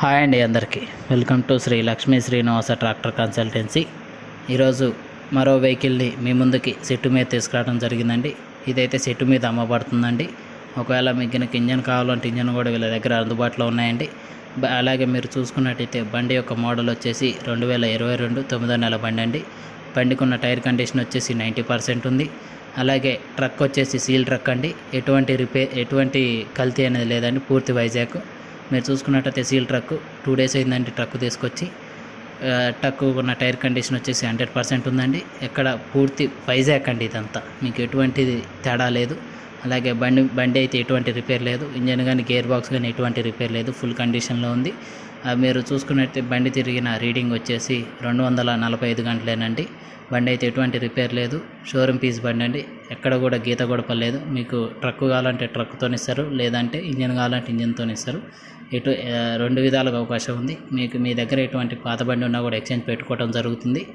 Hi అండి అందరికీ. Welcome to Shri Lakshmi Srinivasa tractor consultancy. ఈరోజు మరో వెహికల్ని మీ ముందుకి సెట్టు మీద తీసుకురావడం జరిగిందండి. ఇదైతే సెట్టు మీద అమ్మబడుతుందండి. ఒకవేళ మీకు కనుక ఇంజన్ కావాలంటే ఇంజన్ కూడా వీళ్ళ దగ్గర అందుబాటులో ఉన్నాయండి. అలాగే మీరు చూసుకున్నట్టయితే బండి యొక్క మోడల్ వచ్చేసి రెండు వేల ఇరవై రెండు తొమ్మిదో నెల బండి అండి. బండికున్న టైర్ కండిషన్ వచ్చేసి నైంటీ పర్సెంట్ ఉంది. అలాగే ట్రక్ వచ్చేసి సీల్ ట్రక్ అండి. ఎటువంటి రిపేర్ ఎటువంటి కల్తీ అనేది లేదండి పూర్తి వైజాగ్. మీరు చూసుకున్నట్టయితే సీల్ ట్రక్ టూ డేస్ అయిందండి ట్రక్ తీసుకొచ్చి. ట్రక్ ఉన్న టైర్ కండిషన్ వచ్చేసి హండ్రెడ్ పర్సెంట్ ఉందండి. ఎక్కడ పూర్తి వైజాగ్ అండి ఇదంతా. మీకు ఎటువంటిది తేడా లేదు. అలాగే బండి బండి అయితే ఎటువంటి రిపేర్ లేదు. ఇంజన్ కానీ గేర్ బాక్స్ కానీ ఎటువంటి రిపేర్ లేదు. ఫుల్ కండిషన్లో ఉంది. మీరు చూసుకున్నట్టే బండి తిరిగిన రీడింగ్ వచ్చేసి రెండు వందల నలభై ఐదు గంటలేనండి. బండి అయితే ఎటువంటి రిపేర్ లేదు. షోరూమ్ పీస్ బండి అండి. ఎక్కడ కూడా గీత కూడా మీకు ట్రక్ కావాలంటే ట్రక్తో ఇస్తారు. లేదంటే ఇంజన్ కావాలంటే ఇంజన్తో ఇస్తారు. ఎటు రెండు విధాలుగా అవకాశం ఉంది. మీకు మీ దగ్గర ఎటువంటి పాత బండి ఉన్నా కూడా ఎక్స్చేంజ్ పెట్టుకోవడం జరుగుతుంది.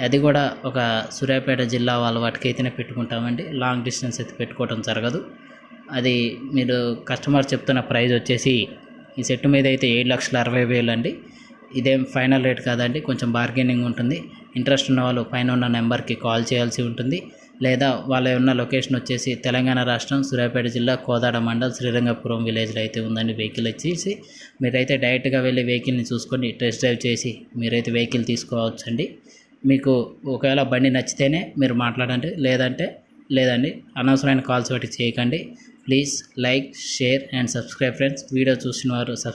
అది కూడా ఒక సూర్యాపేట జిల్లా వాళ్ళ వాటికైతేనే పెట్టుకుంటామండి. లాంగ్ డిస్టెన్స్ అయితే పెట్టుకోవడం జరగదు. అది మీరు కస్టమర్ చెప్తున్న ప్రైస్ వచ్చేసి ఈ సెట్ మీద అయితే ఏడు లక్షల అరవై వేలు అండి. ఇదేం ఫైనల్ రేట్ కాదండి కొంచెం బార్గెనింగ్ ఉంటుంది. ఇంట్రెస్ట్ ఉన్న వాళ్ళు పైన ఉన్న నెంబర్కి కాల్ చేయాల్సి ఉంటుంది. లేదా వాళ్ళ ఉన్న లొకేషన్ వచ్చేసి తెలంగాణ రాష్ట్రం సూర్యాపేట జిల్లా కోదాడ మండల్ శ్రీరంగపురం విలేజ్లో అయితే ఉందండి వెహికల్ వచ్చేసి. మీరైతే డైరెక్ట్గా వెళ్ళి వెహికల్ని చూసుకొని టెస్ట్ డ్రైవ్ చేసి మీరైతే వెహికల్ తీసుకోవచ్చండి. మీకు ఒకవేళ బండి నచ్చితేనే మీరు మాట్లాడండి. లేదంటే లేదండి అనవసరమైన కాల్స్ వాటికి చేయకండి. please like share and subscribe friends video చూసిన వారు సబ్